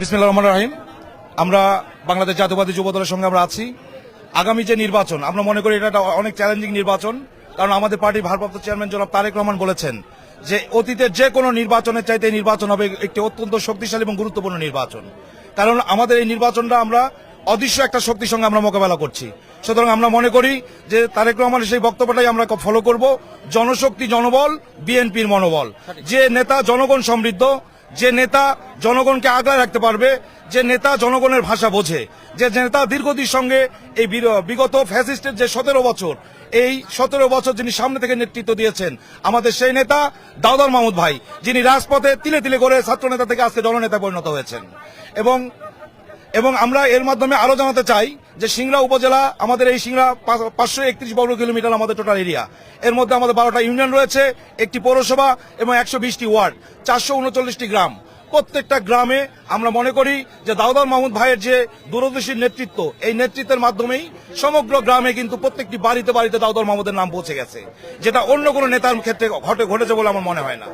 বিসমিল্লাহ রহমান রাহিম। আমরা বাংলাদেশ জাতীয়বাদী যুব দলের সঙ্গে আমরা আছি। আগামী যে নির্বাচন, আমরা মনে করি এটা একটা অনেক চ্যালেঞ্জিং নির্বাচন, কারণ আমাদের পার্টির ভারপ্রাপ্ত চেয়ারম্যান জনাব তারেক রহমান বলেছেন যে অতীতের যে কোনো নির্বাচনের চাইতে নির্বাচন হবে একটি অত্যন্ত শক্তিশালী এবং গুরুত্বপূর্ণ নির্বাচন। কারণ আমাদের এই নির্বাচনটা আমরা অদৃশ্য একটা শক্তির সঙ্গে আমরা মোকাবেলা করছি। সুতরাং আমরা মনে করি যে তারেক রহমানের সেই বক্তব্যটাই আমরা ফলো করব। জনশক্তি, জনবল, বিএনপির মনোবল। যে নেতা, জনগণ সমৃদ্ধ যে নেতা জনগণকে আগলায় রাখতে পারবে, যে নেতা জনগণের ভাষা বোঝে, যে নেতা দীর্ঘদিন সঙ্গে এই বিগত ফ্যাসিস্টের যে সতেরো বছর, এই সতেরো বছর যিনি সামনে থেকে নেতৃত্ব দিয়েছেন, আমাদের সেই নেতা দাউদার মাহমুদ ভাই, যিনি রাজপথে তিলে তিলে করে ছাত্র নেতা থেকে আজকে জননেতা পরিণত হয়েছেন। এবং এবং আমরা এর মাধ্যমে আরও জানাতে চাই যে সিংড়া উপজেলা, আমাদের এই সিংড়া পাঁচশো একত্রিশ বর্গ কিলোমিটার আমাদের টোটাল এরিয়া এর মধ্যে আমাদের বারোটা ইউনিয়ন রয়েছে, একটি পৌরসভা এবং একশো বিশটি ওয়ার্ড, চারশো উনচল্লিশটি গ্রাম। প্রত্যেকটা গ্রামে আমরা মনে করি যে দাউদার মাহমুদ ভাইয়ের যে দূরদর্শীর নেতৃত্ব, এই নেতৃত্বের মাধ্যমেই সমগ্র গ্রামে কিন্তু প্রত্যেকটি বাড়িতে বাড়িতে দাউদার মাহমুদের নাম পৌঁছে গেছে, যেটা অন্য কোনো নেতার ক্ষেত্রে ঘটে ঘটেছে বলে আমার মনে হয় না।